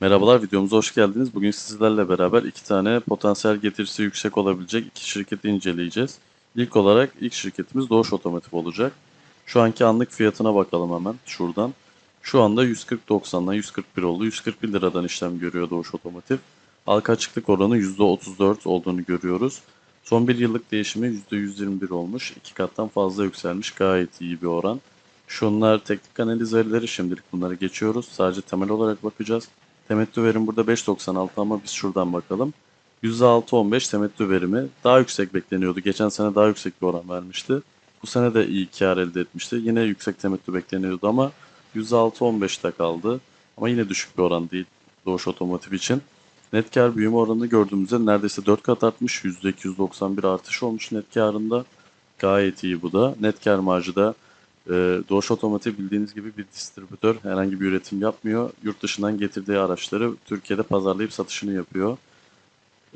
Merhabalar, videomuza hoş geldiniz. Bugün sizlerle beraber iki tane potansiyel getirisi yüksek olabilecek iki şirketi inceleyeceğiz. İlk olarak ilk şirketimiz Doğuş Otomotiv olacak. Şu anki anlık fiyatına bakalım hemen şuradan. Şu anda 140.90'dan 141 oldu. 141 liradan işlem görüyor Doğuş Otomotiv. Halka açıklık oranı %34 olduğunu görüyoruz. Son bir yıllık değişimi %121 olmuş. İki kattan fazla yükselmiş. Gayet iyi bir oran. Şunlar teknik analiz verileri şimdilik bunları geçiyoruz. Sadece temel olarak bakacağız. Temettü verim burada 5.96 ama biz şuradan bakalım. %6.15 temettü verimi daha yüksek bekleniyordu. Geçen sene daha yüksek bir oran vermişti. Bu sene de iyi kar elde etmişti. Yine yüksek temettü bekleniyordu ama %6.15'te kaldı. Ama yine düşük bir oran değil Doğuş Otomotiv için. Net kar büyüme oranını gördüğümüzde neredeyse 4 kat artmış. %291 artış olmuş net karında. Gayet iyi bu da. Net kar marjı da ee, Doğuş Otomotiv bildiğiniz gibi bir distribütör herhangi bir üretim yapmıyor. Yurt dışından getirdiği araçları Türkiye'de pazarlayıp satışını yapıyor.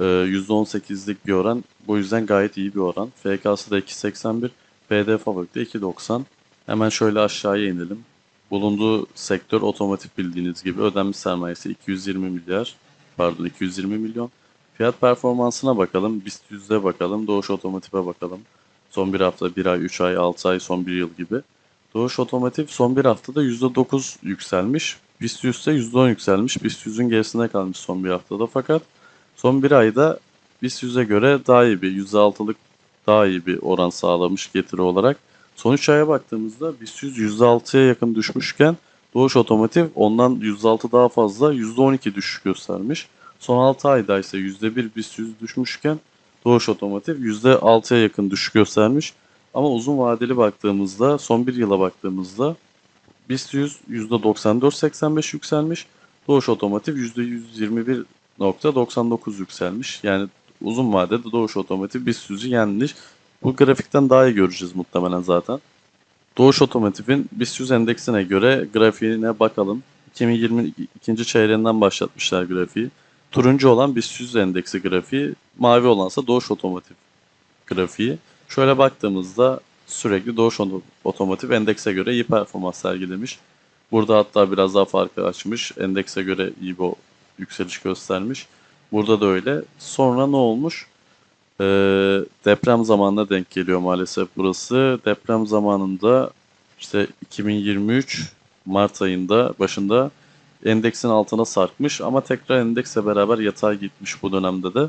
Ee, %18'lik bir oran. Bu yüzden gayet iyi bir oran. FK'sı da 2.81. PD Fabrik de 2.90. Hemen şöyle aşağıya inelim. Bulunduğu sektör otomotiv bildiğiniz gibi ödenmiş sermayesi 220 milyar. Pardon 220 milyon. Fiyat performansına bakalım. BIST yüzde bakalım. Doğuş Otomotiv'e bakalım. Son bir hafta, bir ay, üç ay, altı ay, son bir yıl gibi. Doğuş Otomotiv son bir haftada %9 yükselmiş. BIST 100 ise %10 yükselmiş. BIST 100'ün gerisine kalmış son bir haftada. Fakat son bir ayda BIST 100'e göre daha iyi bir %6'lık daha iyi bir oran sağlamış getiri olarak. Son 3 aya baktığımızda BIST 100 %6'ya yakın düşmüşken Doğuş Otomotiv ondan %6 daha fazla %12 düşüş göstermiş. Son 6 ayda ise %1 BIST 100 düşmüşken Doğuş Otomotiv %6'ya yakın düşüş göstermiş. Ama uzun vadeli baktığımızda, son bir yıla baktığımızda BIST 100 %94.85 yükselmiş. Doğuş Otomotiv %121.99 yükselmiş. Yani uzun vadede Doğuş Otomotiv BIST 100'ü yenmiş. Bu grafikten daha iyi göreceğiz muhtemelen zaten. Doğuş Otomotiv'in BIST 100 endeksine göre grafiğine bakalım. 2022. çeyreğinden başlatmışlar grafiği. Turuncu olan BIST 100 endeksi grafiği, mavi olansa Doğuş Otomotiv grafiği. Şöyle baktığımızda sürekli Doğuş Otomotiv endekse göre iyi performans sergilemiş. Burada hatta biraz daha farkı açmış. Endekse göre iyi bir yükseliş göstermiş. Burada da öyle. Sonra ne olmuş? Ee, deprem zamanına denk geliyor maalesef burası. Deprem zamanında işte 2023 Mart ayında başında endeksin altına sarkmış ama tekrar endekse beraber yatay gitmiş bu dönemde de.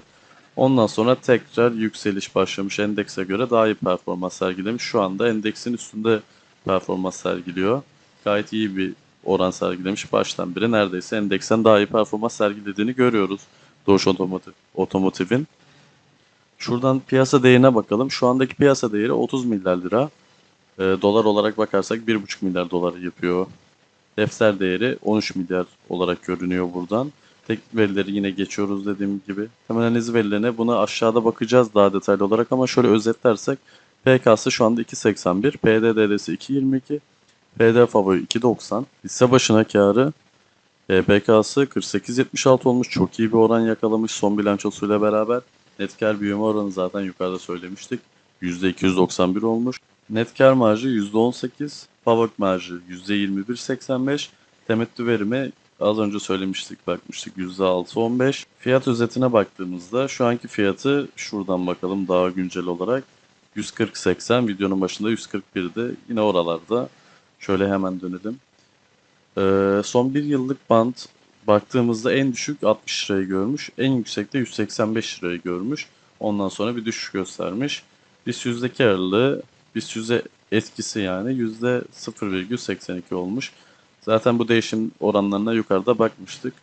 Ondan sonra tekrar yükseliş başlamış endekse göre daha iyi performans sergilemiş. Şu anda endeksin üstünde performans sergiliyor. Gayet iyi bir oran sergilemiş baştan beri. Neredeyse endeksen daha iyi performans sergilediğini görüyoruz. Doğuş Otomotiv, Otomotiv'in. Şuradan piyasa değerine bakalım. Şu andaki piyasa değeri 30 milyar lira. E, dolar olarak bakarsak 1,5 milyar dolar yapıyor. Defter değeri 13 milyar olarak görünüyor buradan. Teknik verileri yine geçiyoruz dediğim gibi. Temel analiz verilerine buna aşağıda bakacağız daha detaylı olarak ama şöyle özetlersek PK'sı şu anda 2.81, PDD'si 2.22, PD favori 2.90, hisse başına karı e, PK'sı 48.76 olmuş. Çok iyi bir oran yakalamış son bilançosuyla beraber. Net kar büyüme oranı zaten yukarıda söylemiştik. %291 olmuş. Net kar marjı %18, Pavok marjı %21.85, temettü verimi az önce söylemiştik bakmıştık %6.15. Fiyat özetine baktığımızda şu anki fiyatı şuradan bakalım daha güncel olarak 140.80 videonun başında 141'de yine oralarda. Şöyle hemen dönelim. Ee, son bir yıllık band baktığımızda en düşük 60 lirayı görmüş. En yüksekte 185 lirayı görmüş. Ondan sonra bir düşüş göstermiş. BIST yüzdeki ağırlığı BIST yüze etkisi yani %0,82 olmuş. Zaten bu değişim oranlarına yukarıda bakmıştık.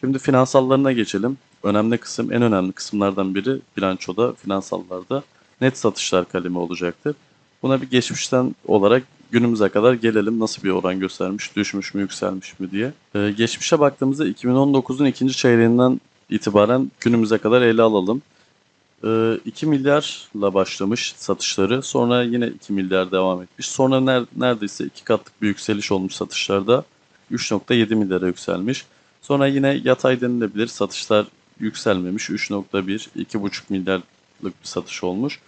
Şimdi finansallarına geçelim. Önemli kısım, en önemli kısımlardan biri bilançoda, finansallarda net satışlar kalemi olacaktır. Buna bir geçmişten olarak günümüze kadar gelelim. Nasıl bir oran göstermiş, düşmüş mü, yükselmiş mi diye. Ee, geçmişe baktığımızda 2019'un ikinci çeyreğinden itibaren günümüze kadar ele alalım. 2 ee, milyarla başlamış satışları. Sonra yine 2 milyar devam etmiş. Sonra ner neredeyse 2 katlık bir yükseliş olmuş satışlarda. 3.7 milyara yükselmiş. Sonra yine yatay denilebilir. Satışlar yükselmemiş. 3.1, 2.5 milyarlık bir satış olmuş.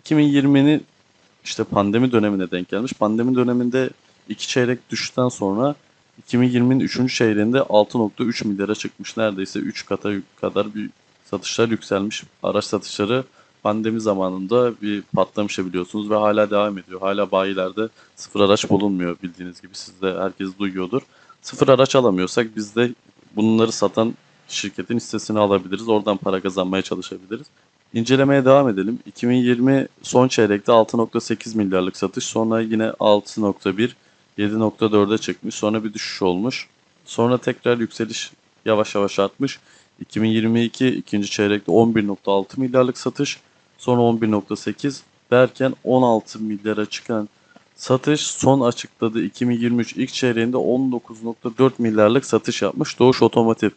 2020'nin işte pandemi dönemine denk gelmiş. Pandemi döneminde iki çeyrek düşüşten sonra 2020'nin 3. çeyreğinde 6.3 milyara çıkmış. Neredeyse 3 kata kadar bir satışlar yükselmiş. Araç satışları pandemi zamanında bir patlamışa biliyorsunuz ve hala devam ediyor. Hala bayilerde sıfır araç bulunmuyor bildiğiniz gibi siz de herkes duyuyordur. Sıfır araç alamıyorsak biz de bunları satan şirketin hissesini alabiliriz. Oradan para kazanmaya çalışabiliriz. İncelemeye devam edelim. 2020 son çeyrekte 6.8 milyarlık satış. Sonra yine 6.1, 7.4'e çıkmış. Sonra bir düşüş olmuş. Sonra tekrar yükseliş yavaş yavaş artmış. 2022 ikinci çeyrekte 11.6 milyarlık satış. Sonra 11.8 derken 16 milyara çıkan satış son açıkladığı 2023 ilk çeyreğinde 19.4 milyarlık satış yapmış Doğuş Otomotiv.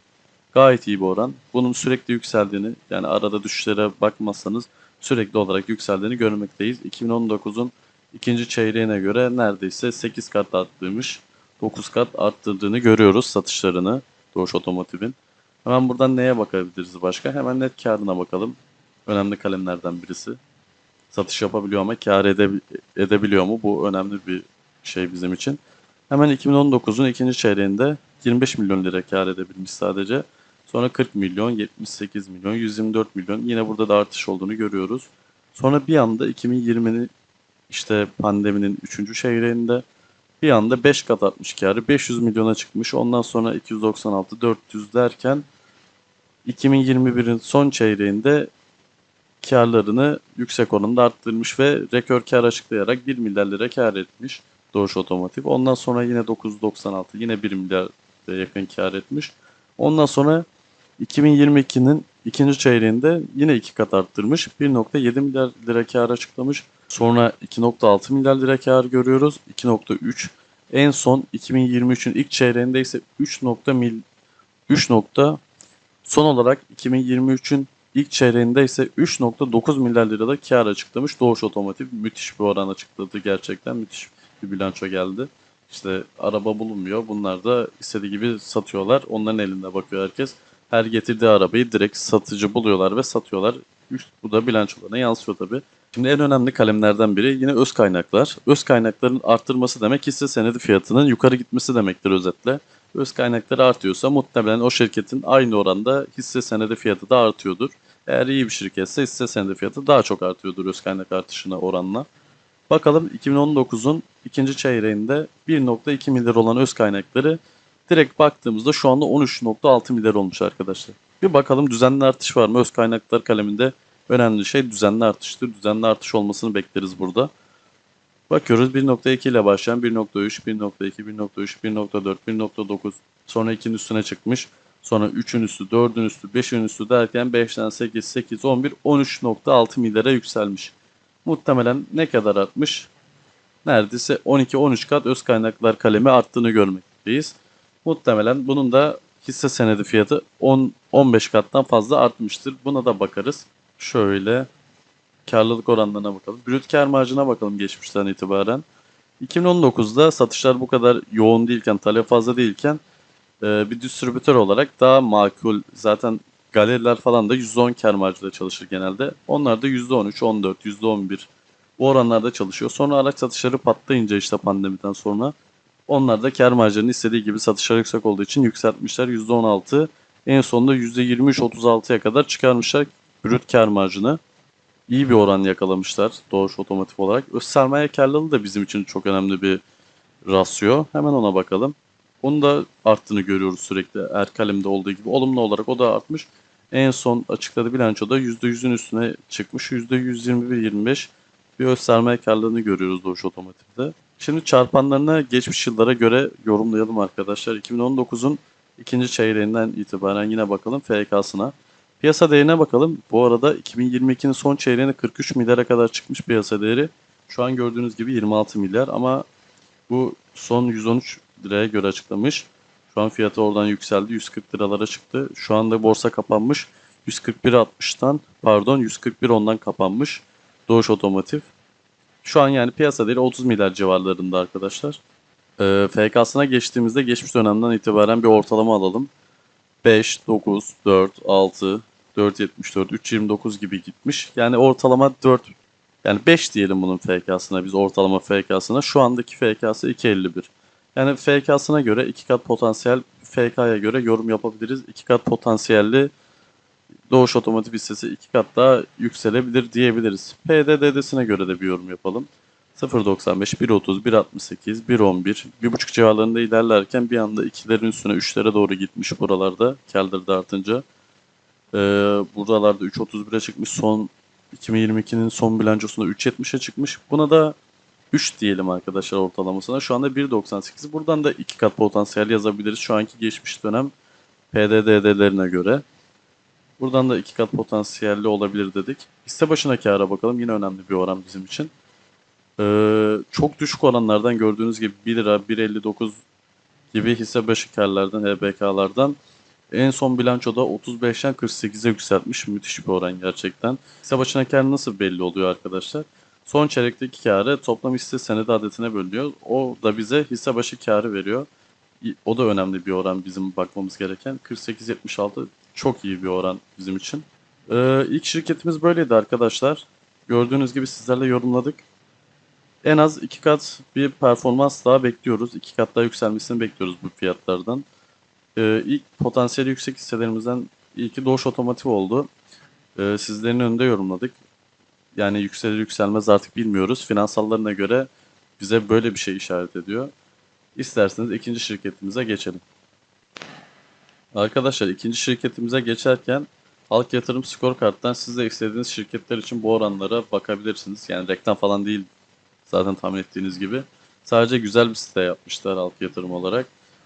Gayet iyi bir oran. Bunun sürekli yükseldiğini yani arada düşüşlere bakmazsanız sürekli olarak yükseldiğini görmekteyiz. 2019'un ikinci çeyreğine göre neredeyse 8 kat arttırmış. 9 kat arttırdığını görüyoruz satışlarını Doğuş Otomotiv'in. Hemen buradan neye bakabiliriz başka? Hemen net karına bakalım. Önemli kalemlerden birisi. Satış yapabiliyor ama kar ede- edebiliyor mu? Bu önemli bir şey bizim için. Hemen 2019'un ikinci çeyreğinde 25 milyon lira kar edebilmiş sadece. Sonra 40 milyon, 78 milyon, 124 milyon. Yine burada da artış olduğunu görüyoruz. Sonra bir anda 2020'nin işte pandeminin 3. çeyreğinde bir anda 5 kat artmış karı. 500 milyona çıkmış. Ondan sonra 296, 400 derken 2021'in son çeyreğinde karlarını yüksek oranda arttırmış ve rekor kar açıklayarak 1 milyar lira kar etmiş Doğuş Otomotiv. Ondan sonra yine 996 yine 1 milyar yakın kar etmiş. Ondan sonra 2022'nin ikinci çeyreğinde yine iki kat arttırmış. 1.7 milyar lira kar açıklamış. Sonra 2.6 milyar lira kar görüyoruz. 2.3 en son 2023'ün ilk çeyreğinde ise 3. Mil, 3. nokta son olarak 2023'ün ilk çeyreğinde ise 3.9 milyar lirada kar açıklamış Doğuş Otomotiv. Müthiş bir oran açıkladı gerçekten. Müthiş bir bilanço geldi. İşte araba bulunmuyor. Bunlar da istediği gibi satıyorlar. Onların elinde bakıyor herkes. Her getirdiği arabayı direkt satıcı buluyorlar ve satıyorlar. Bu da bilançolarına yansıyor tabii. Şimdi en önemli kalemlerden biri yine öz kaynaklar. Öz kaynakların arttırması demek hisse senedi fiyatının yukarı gitmesi demektir özetle. Öz kaynakları artıyorsa muhtemelen o şirketin aynı oranda hisse senedi fiyatı da artıyordur. Eğer iyi bir şirketse hisse senedi fiyatı daha çok artıyordur öz kaynak artışına oranla. Bakalım 2019'un ikinci çeyreğinde 1.2 milyar olan öz kaynakları direkt baktığımızda şu anda 13.6 milyar olmuş arkadaşlar. Bir bakalım düzenli artış var mı? Öz kaynaklar kaleminde önemli şey düzenli artıştır. Düzenli artış olmasını bekleriz burada. Bakıyoruz 1.2 ile başlayan 1.3, 1.2, 1.3, 1.4, 1.9 sonra 2'nin üstüne çıkmış. Sonra 3'ün üstü, 4'ün üstü, 5'in üstü derken 5'ten 8, 8, 11, 13.6 milyara yükselmiş. Muhtemelen ne kadar artmış? Neredeyse 12-13 kat öz kaynaklar kalemi arttığını görmekteyiz. Muhtemelen bunun da hisse senedi fiyatı 10-15 kattan fazla artmıştır. Buna da bakarız. Şöyle karlılık oranlarına bakalım. Brüt kar marjına bakalım geçmişten itibaren. 2019'da satışlar bu kadar yoğun değilken, talep fazla değilken e, bir distribütör olarak daha makul zaten galeriler falan da %10 kar marjıyla çalışır genelde. Onlar da %13, 14, %11 bu oranlarda çalışıyor. Sonra araç satışları patlayınca işte pandemiden sonra onlar da kar marjlarını istediği gibi satışlar yüksek olduğu için yükseltmişler. %16 en sonunda %23-36'ya kadar çıkarmışlar brüt kar marjını. İyi bir oran yakalamışlar Doğuş Otomotiv olarak. Öz sermaye karlılığı da bizim için çok önemli bir rasyo. Hemen ona bakalım. Onun da arttığını görüyoruz sürekli. Er kalemde olduğu gibi. Olumlu olarak o da artmış. En son açıkladığı bilançoda %100'ün üstüne çıkmış. %121-25 bir öz sermaye karlılığını görüyoruz Doğuş Otomotiv'de. Şimdi çarpanlarını geçmiş yıllara göre yorumlayalım arkadaşlar. 2019'un ikinci çeyreğinden itibaren yine bakalım FK'sına. Piyasa değerine bakalım. Bu arada 2022'nin son çeyreğine 43 milyara kadar çıkmış piyasa değeri. Şu an gördüğünüz gibi 26 milyar ama bu son 113 liraya göre açıklamış. Şu an fiyatı oradan yükseldi. 140 liralara çıktı. Şu anda borsa kapanmış. 141.60'tan pardon 141 ondan kapanmış. Doğuş Otomotiv. Şu an yani piyasa değeri 30 milyar civarlarında arkadaşlar. Ee, FK'sına geçtiğimizde geçmiş dönemden itibaren bir ortalama alalım. 5, 9, 4, 6, 4.74, 3.29 gibi gitmiş. Yani ortalama 4, yani 5 diyelim bunun FK'sına biz ortalama FK'sına. Şu andaki FK'sı 2.51. Yani FK'sına göre iki kat potansiyel, FK'ya göre yorum yapabiliriz. İki kat potansiyelli Doğuş Otomotiv hissesi iki kat daha yükselebilir diyebiliriz. PDD'sine göre de bir yorum yapalım. 0.95, 1.30, 1.68, 1.11, 1.5 civarlarında ilerlerken bir anda 2'lerin üstüne 3'lere doğru gitmiş buralarda. Keldir de artınca. Ee, buralarda 3.31'e çıkmış. Son 2022'nin son bilançosunda 3.70'e çıkmış. Buna da 3 diyelim arkadaşlar ortalamasına. Şu anda 1.98. Buradan da 2 kat potansiyel yazabiliriz. Şu anki geçmiş dönem PDD'lerine göre. Buradan da 2 kat potansiyelli olabilir dedik. Hisse başına kâra bakalım. Yine önemli bir oran bizim için. Ee, çok düşük oranlardan gördüğünüz gibi 1 lira, 1.59 gibi hisse başı karlardan, HBK'lardan en son bilançoda 35'ten 48'e yükseltmiş. Müthiş bir oran gerçekten. Hisse başına kar nasıl belli oluyor arkadaşlar? Son çeyrekteki karı toplam hisse senedi adetine bölünüyor. O da bize hisse başı karı veriyor. O da önemli bir oran bizim bakmamız gereken. 48.76 çok iyi bir oran bizim için. Ee, ilk şirketimiz böyleydi arkadaşlar. Gördüğünüz gibi sizlerle yorumladık. En az iki kat bir performans daha bekliyoruz. İki kat daha yükselmesini bekliyoruz bu fiyatlardan. Ee, ilk potansiyeli yüksek hisselerimizden ilki Doğuş Otomotiv oldu. Ee, sizlerin önünde yorumladık. Yani yükselir yükselmez artık bilmiyoruz. Finansallarına göre bize böyle bir şey işaret ediyor. İsterseniz ikinci şirketimize geçelim. Arkadaşlar ikinci şirketimize geçerken Halk Yatırım Scorecard'dan siz de istediğiniz şirketler için bu oranlara bakabilirsiniz. Yani reklam falan değil zaten tahmin ettiğiniz gibi. Sadece güzel bir site yapmışlar Halk Yatırım olarak.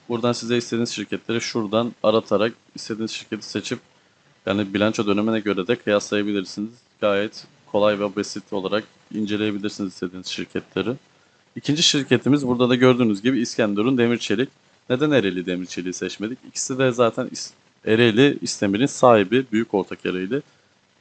Buradan size istediğiniz şirketleri şuradan aratarak istediğiniz şirketi seçip yani bilanço dönemine göre de kıyaslayabilirsiniz. Gayet kolay ve basit olarak inceleyebilirsiniz istediğiniz şirketleri. İkinci şirketimiz burada da gördüğünüz gibi İskenderun Demir Çelik. Neden Ereğli Demir Çelik'i seçmedik? İkisi de zaten Ereğli İstemir'in sahibi, büyük ortak Ereğli.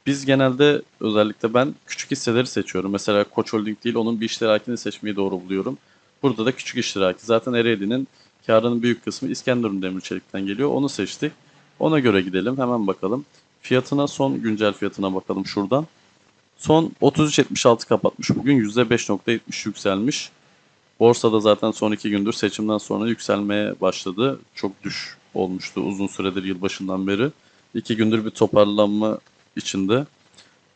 Biz genelde özellikle ben küçük hisseleri seçiyorum. Mesela Koç Holding değil onun bir iştirakini seçmeyi doğru buluyorum. Burada da küçük iştiraki. Zaten Ereğli'nin karının büyük kısmı İskenderun Demir Çelik'ten geliyor. Onu seçtik. Ona göre gidelim. Hemen bakalım. Fiyatına son güncel fiyatına bakalım şuradan. Son 33.76 kapatmış bugün. %5.73 yükselmiş. Borsada zaten son iki gündür seçimden sonra yükselmeye başladı. Çok düş olmuştu uzun süredir yılbaşından beri. İki gündür bir toparlanma içinde.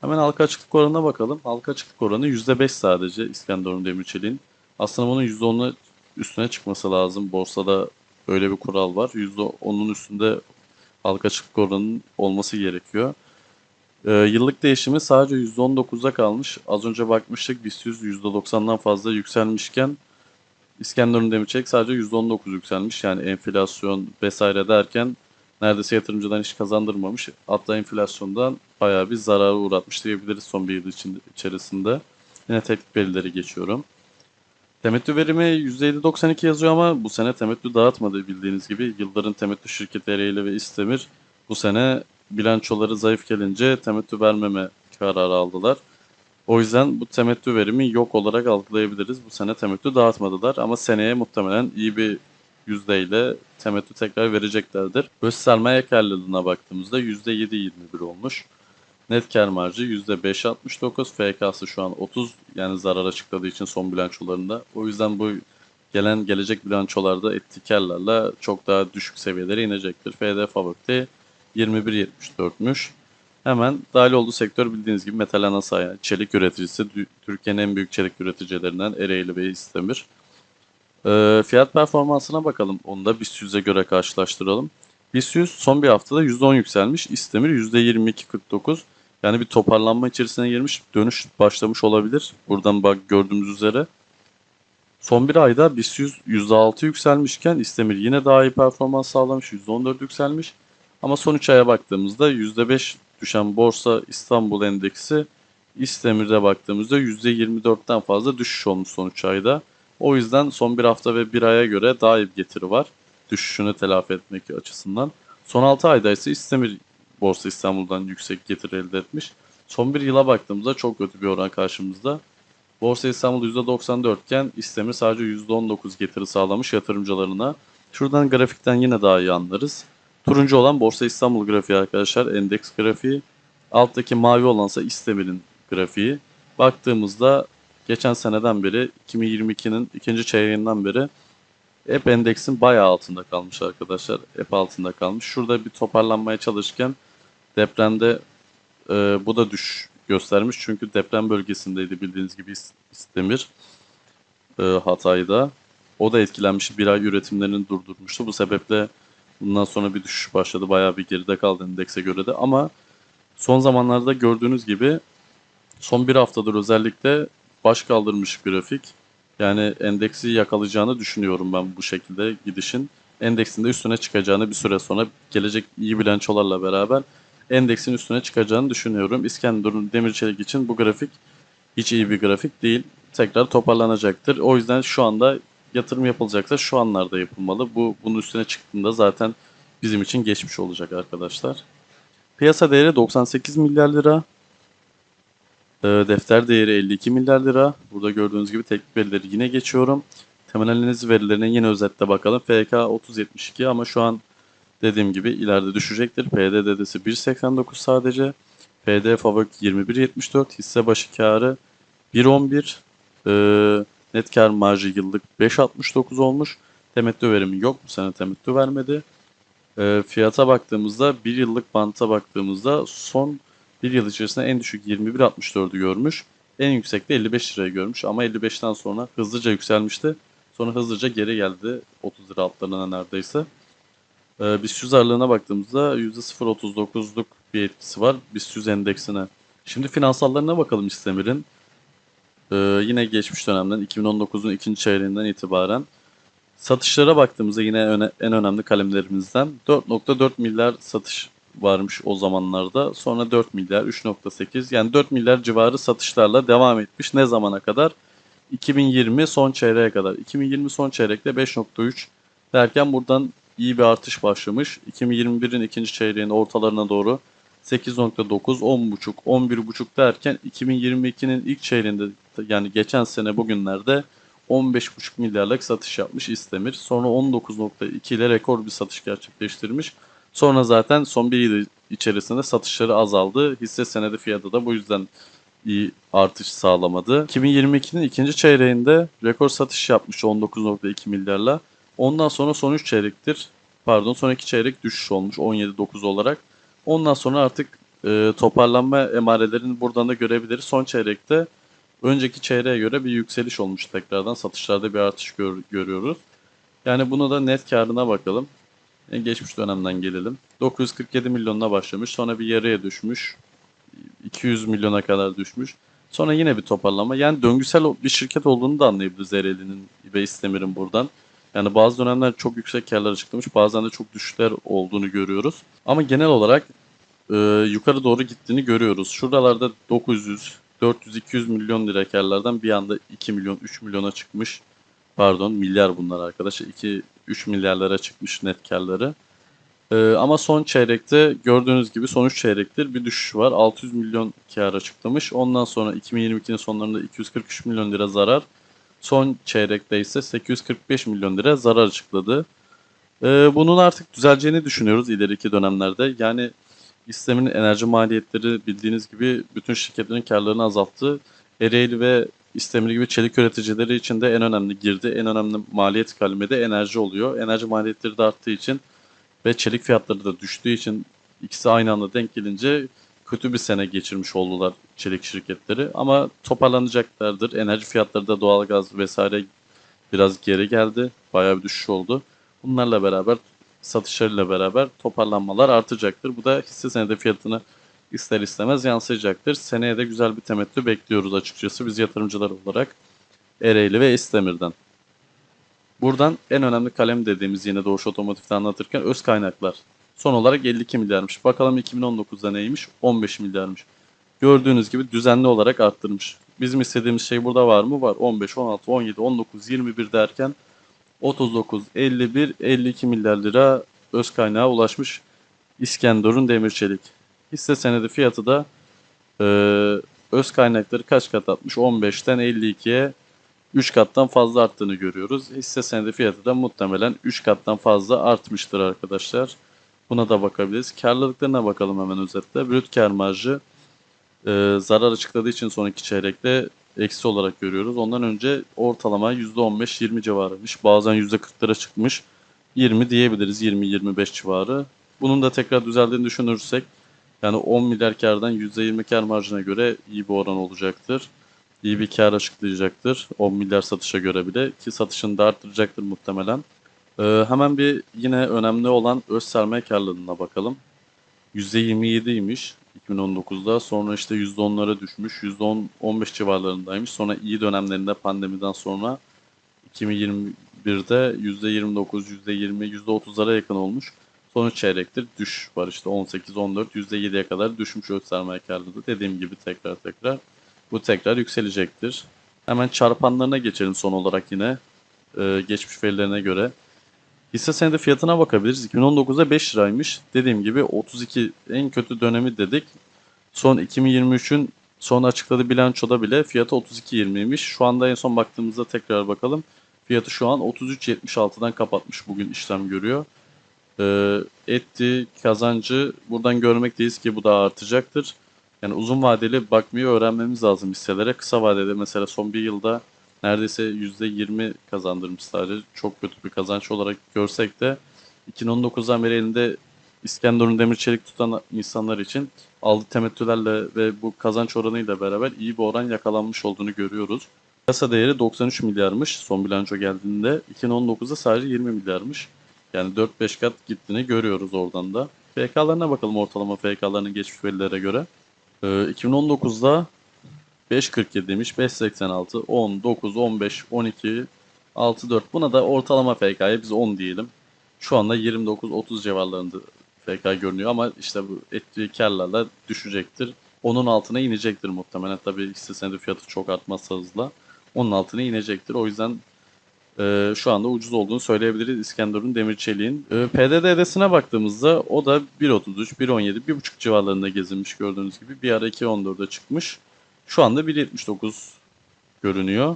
Hemen halka açıklık oranına bakalım. Halka açıklık oranı %5 sadece İskenderun Demirçelik'in. Aslında bunun %10'un üstüne çıkması lazım. Borsada öyle bir kural var. %10'un üstünde halka açıklık oranının olması gerekiyor. Ee, yıllık değişimi sadece %19'a kalmış. Az önce bakmıştık BIST 100 %90'dan fazla yükselmişken İskenderun Demirçelik sadece %19 yükselmiş. Yani enflasyon vesaire derken neredeyse yatırımcıdan hiç kazandırmamış. Hatta enflasyondan bayağı bir zarara uğratmış diyebiliriz son bir yıl için, içerisinde. Yine teknik verileri geçiyorum. Temettü verimi %7.92 yazıyor ama bu sene temettü dağıtmadı bildiğiniz gibi. Yılların temettü şirketi Ereğli ve İstemir bu sene bilançoları zayıf gelince temettü vermeme kararı aldılar. O yüzden bu temettü verimi yok olarak algılayabiliriz. Bu sene temettü dağıtmadılar ama seneye muhtemelen iyi bir yüzdeyle temettü tekrar vereceklerdir. Öz sermaye karlılığına baktığımızda %7.21 olmuş. Net kar marjı %5.69. FK'sı şu an 30 yani zarar açıkladığı için son bilançolarında. O yüzden bu gelen gelecek bilançolarda ettiği çok daha düşük seviyelere inecektir. FD Favok'te 21.74'müş. Hemen dahil olduğu sektör bildiğiniz gibi metal ana sanayi, çelik üreticisi. Türkiye'nin en büyük çelik üreticilerinden Ereğli ve İstemir. Ee, fiyat performansına bakalım. Onu da BIST 100'e göre karşılaştıralım. BIST 100 son bir haftada %10 yükselmiş. İstemir %22.49. Yani bir toparlanma içerisine girmiş. Dönüş başlamış olabilir. Buradan bak gördüğümüz üzere. Son bir ayda BIST 100 %6 yükselmişken İstemir yine daha iyi performans sağlamış. %14 yükselmiş. Ama son 3 aya baktığımızda %5 düşen Borsa İstanbul Endeksi İstemir'de baktığımızda %24'ten fazla düşüş olmuş son 3 ayda. O yüzden son bir hafta ve bir aya göre daha iyi bir getiri var. Düşüşünü telafi etmek açısından. Son 6 ayda ise İstemir Borsa İstanbul'dan yüksek getiri elde etmiş. Son bir yıla baktığımızda çok kötü bir oran karşımızda. Borsa İstanbul %94 iken İstemir sadece %19 getiri sağlamış yatırımcılarına. Şuradan grafikten yine daha iyi anlarız. Turuncu olan Borsa İstanbul grafiği arkadaşlar endeks grafiği. Alttaki mavi olansa İstemir'in grafiği. Baktığımızda geçen seneden beri 2022'nin ikinci çeyreğinden beri hep endeksin bayağı altında kalmış arkadaşlar. Hep altında kalmış. Şurada bir toparlanmaya çalışırken depremde e, bu da düş göstermiş. Çünkü deprem bölgesindeydi bildiğiniz gibi İs- İstemir e, Hatay'da. O da etkilenmiş. Bir ay üretimlerini durdurmuştu. Bu sebeple bundan sonra bir düşüş başladı. Bayağı bir geride kaldı endekse göre de. Ama son zamanlarda gördüğünüz gibi son bir haftadır özellikle baş kaldırmış grafik. Yani endeksi yakalayacağını düşünüyorum ben bu şekilde gidişin. Endeksin de üstüne çıkacağını bir süre sonra gelecek iyi bilançolarla beraber endeksin üstüne çıkacağını düşünüyorum. İskenderun Demir Çelik için bu grafik hiç iyi bir grafik değil. Tekrar toparlanacaktır. O yüzden şu anda yatırım yapılacaksa şu anlarda yapılmalı. Bu bunun üstüne çıktığında zaten bizim için geçmiş olacak arkadaşlar. Piyasa değeri 98 milyar lira. Ee, Defter değeri 52 milyar lira. Burada gördüğünüz gibi teknik verileri yine geçiyorum. Temel analiz verilerine yine özetle bakalım. FK 30.72 ama şu an dediğim gibi ileride düşecektir. PD dedesi 1.89 sadece. PD Favök 21.74. Hisse başı karı 1.11. Ee, net kar marjı yıllık 5.69 olmuş. Temettü verimi yok. Bu sene temettü vermedi. Ee, fiyata baktığımızda bir yıllık banta baktığımızda son bir yıl içerisinde en düşük 21.64'ü görmüş. En yüksek de 55 liraya görmüş ama 55'ten sonra hızlıca yükselmişti. Sonra hızlıca geri geldi 30 lira altlarına neredeyse. Ee, BIST 100 ağırlığına baktığımızda %0.39'luk bir etkisi var BIST 100 endeksine. Şimdi finansallarına bakalım İstemir'in. Ee, yine geçmiş dönemden 2019'un ikinci çeyreğinden itibaren satışlara baktığımızda yine öne- en önemli kalemlerimizden 4.4 milyar satış varmış o zamanlarda. Sonra 4 milyar, 3.8 yani 4 milyar civarı satışlarla devam etmiş. Ne zamana kadar? 2020 son çeyreğe kadar. 2020 son çeyrekte 5.3 derken buradan iyi bir artış başlamış. 2021'in ikinci çeyreğin ortalarına doğru 8.9, 10.5, 11.5 derken 2022'nin ilk çeyreğinde yani geçen sene bugünlerde 15.5 milyarlık satış yapmış İstemir. Sonra 19.2 ile rekor bir satış gerçekleştirmiş. Sonra zaten son bir yıl içerisinde satışları azaldı. Hisse senedi fiyatı da bu yüzden iyi artış sağlamadı. 2022'nin ikinci çeyreğinde rekor satış yapmış 19.2 milyarla. Ondan sonra son 3 çeyrektir, pardon son 2 çeyrek düşüş olmuş 17.9 olarak. Ondan sonra artık e, toparlanma emarelerini buradan da görebiliriz. Son çeyrekte önceki çeyreğe göre bir yükseliş olmuş tekrardan. Satışlarda bir artış gör- görüyoruz. Yani buna da net karına bakalım. En geçmiş dönemden gelelim. 947 milyonuna başlamış. Sonra bir yarıya düşmüş. 200 milyona kadar düşmüş. Sonra yine bir toparlama. Yani döngüsel bir şirket olduğunu da anlayabiliriz Ereğli'nin ve İstemir'in buradan. Yani bazı dönemler çok yüksek karlar açıklamış, bazen de çok düşüşler olduğunu görüyoruz. Ama genel olarak e, yukarı doğru gittiğini görüyoruz. Şuralarda 900, 400, 200 milyon lira karlardan bir anda 2 milyon, 3 milyona çıkmış. Pardon milyar bunlar arkadaşlar. 2, 3 milyarlara çıkmış net karları. Ee, ama son çeyrekte gördüğünüz gibi son 3 çeyrektir bir düşüş var. 600 milyon kar açıklamış. Ondan sonra 2022'nin sonlarında 243 milyon lira zarar. Son çeyrekte ise 845 milyon lira zarar açıkladı. Ee, bunun artık düzeleceğini düşünüyoruz ileriki dönemlerde. Yani İslam'ın enerji maliyetleri bildiğiniz gibi bütün şirketlerin karlarını azalttı. Ereğli ve İstemir gibi çelik üreticileri için de en önemli girdi. En önemli maliyet kalemi de enerji oluyor. Enerji maliyetleri de arttığı için ve çelik fiyatları da düştüğü için ikisi aynı anda denk gelince kötü bir sene geçirmiş oldular çelik şirketleri. Ama toparlanacaklardır. Enerji fiyatları da doğalgaz vesaire biraz geri geldi. Bayağı bir düşüş oldu. Bunlarla beraber satışlarıyla beraber toparlanmalar artacaktır. Bu da hisse senedi fiyatını ister istemez yansıyacaktır. Seneye de güzel bir temettü bekliyoruz açıkçası biz yatırımcılar olarak Ereğli ve İstemir'den. Buradan en önemli kalem dediğimiz yine Doğuş Otomotiv'de anlatırken öz kaynaklar. Son olarak 52 milyarmış. Bakalım 2019'da neymiş? 15 milyarmış. Gördüğünüz gibi düzenli olarak arttırmış. Bizim istediğimiz şey burada var mı? Var. 15, 16, 17, 19, 21 derken 39, 51, 52 milyar lira öz kaynağa ulaşmış İskenderun Demir Çelik. Hisse senedi fiyatı da e, öz kaynakları kaç kat atmış? 15'ten 52'ye 3 kattan fazla arttığını görüyoruz. Hisse senedi fiyatı da muhtemelen 3 kattan fazla artmıştır arkadaşlar. Buna da bakabiliriz. Karlılıklarına bakalım hemen özetle. Brüt kar marjı e, zarar açıkladığı için sonraki çeyrekte eksi olarak görüyoruz. Ondan önce ortalama %15-20 civarıymış. Bazen %40'lara çıkmış. 20 diyebiliriz. 20-25 civarı. Bunun da tekrar düzeldiğini düşünürsek yani 10 milyar kardan %20 kar marjına göre iyi bir oran olacaktır. İyi bir kar açıklayacaktır. 10 milyar satışa göre bile ki satışını da arttıracaktır muhtemelen. Ee, hemen bir yine önemli olan öz sermaye karlılığına bakalım. %27'ymiş 2019'da. Sonra işte %10'lara düşmüş. %10-15 civarlarındaymış. Sonra iyi dönemlerinde pandemiden sonra 2021'de %29, %20, %30'lara yakın olmuş. Son çeyrektir düş var işte 18, 14, %7'ye kadar düşmüş öz sermaye karlılığı. Dediğim gibi tekrar tekrar bu tekrar yükselecektir. Hemen çarpanlarına geçelim son olarak yine e, geçmiş verilerine göre. Hisse senedi fiyatına bakabiliriz. 2019'da 5 liraymış. Dediğim gibi 32 en kötü dönemi dedik. Son 2023'ün son açıkladığı bilançoda bile fiyatı 32.20'ymiş. Şu anda en son baktığımızda tekrar bakalım. Fiyatı şu an 33.76'dan kapatmış. Bugün işlem görüyor. Ee, etti kazancı buradan görmekteyiz ki bu da artacaktır. Yani uzun vadeli bakmayı öğrenmemiz lazım hisselere. Kısa vadede mesela son bir yılda neredeyse %20 kazandırmış sadece. Çok kötü bir kazanç olarak görsek de 2019'dan beri elinde İskenderun demir çelik tutan insanlar için aldığı temettülerle ve bu kazanç oranıyla beraber iyi bir oran yakalanmış olduğunu görüyoruz. Piyasa değeri 93 milyarmış son bilanço geldiğinde. 2019'da sadece 20 milyarmış. Yani 4-5 kat gittiğini görüyoruz oradan da. FK'larına bakalım ortalama FK'larının geçmiş verilere göre. Ee, 2019'da 5.47 demiş, 5.86, 10, 9, 15, 12, 6, 4. Buna da ortalama FK'ya biz 10 diyelim. Şu anda 29-30 civarlarında FK görünüyor ama işte bu ettiği karlarla düşecektir. Onun altına inecektir muhtemelen. Tabii hisse senedi fiyatı çok artmazsa hızla. Onun altına inecektir. O yüzden e, şu anda ucuz olduğunu söyleyebiliriz İskenderun Demir Çelik'in. E, PDD'sine baktığımızda o da 1.33, 1.17, 1.5 civarlarında gezinmiş gördüğünüz gibi. Bir ara 2.14'e çıkmış. Şu anda 1.79 görünüyor.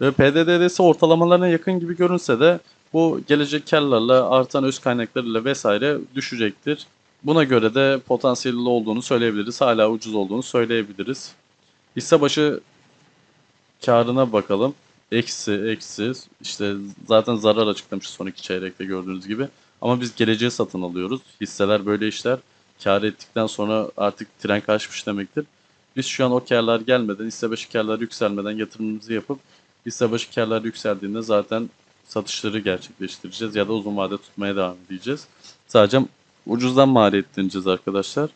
Ve PDD'si ortalamalarına yakın gibi görünse de bu gelecek karlarla artan öz kaynaklarıyla vesaire düşecektir. Buna göre de potansiyelli olduğunu söyleyebiliriz. Hala ucuz olduğunu söyleyebiliriz. Hisse başı karına bakalım. Eksi, eksi. İşte zaten zarar açıklamış son iki çeyrekte gördüğünüz gibi. Ama biz geleceği satın alıyoruz. Hisseler böyle işler. Kar ettikten sonra artık tren kaçmış demektir. Biz şu an o karlar gelmeden, hisse başı karlar yükselmeden yatırımımızı yapıp hisse başı karlar yükseldiğinde zaten satışları gerçekleştireceğiz ya da uzun vade tutmaya devam edeceğiz. Sadece ucuzdan maliyetleneceğiz arkadaşlar.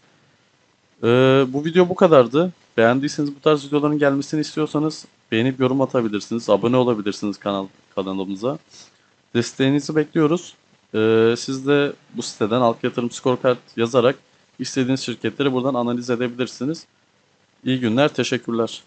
Ee, bu video bu kadardı. Beğendiyseniz bu tarz videoların gelmesini istiyorsanız beğenip yorum atabilirsiniz. Abone olabilirsiniz kanal kanalımıza. Desteğinizi bekliyoruz. Ee, siz de bu siteden Halk Yatırım Scorecard yazarak istediğiniz şirketleri buradan analiz edebilirsiniz. İyi günler, teşekkürler.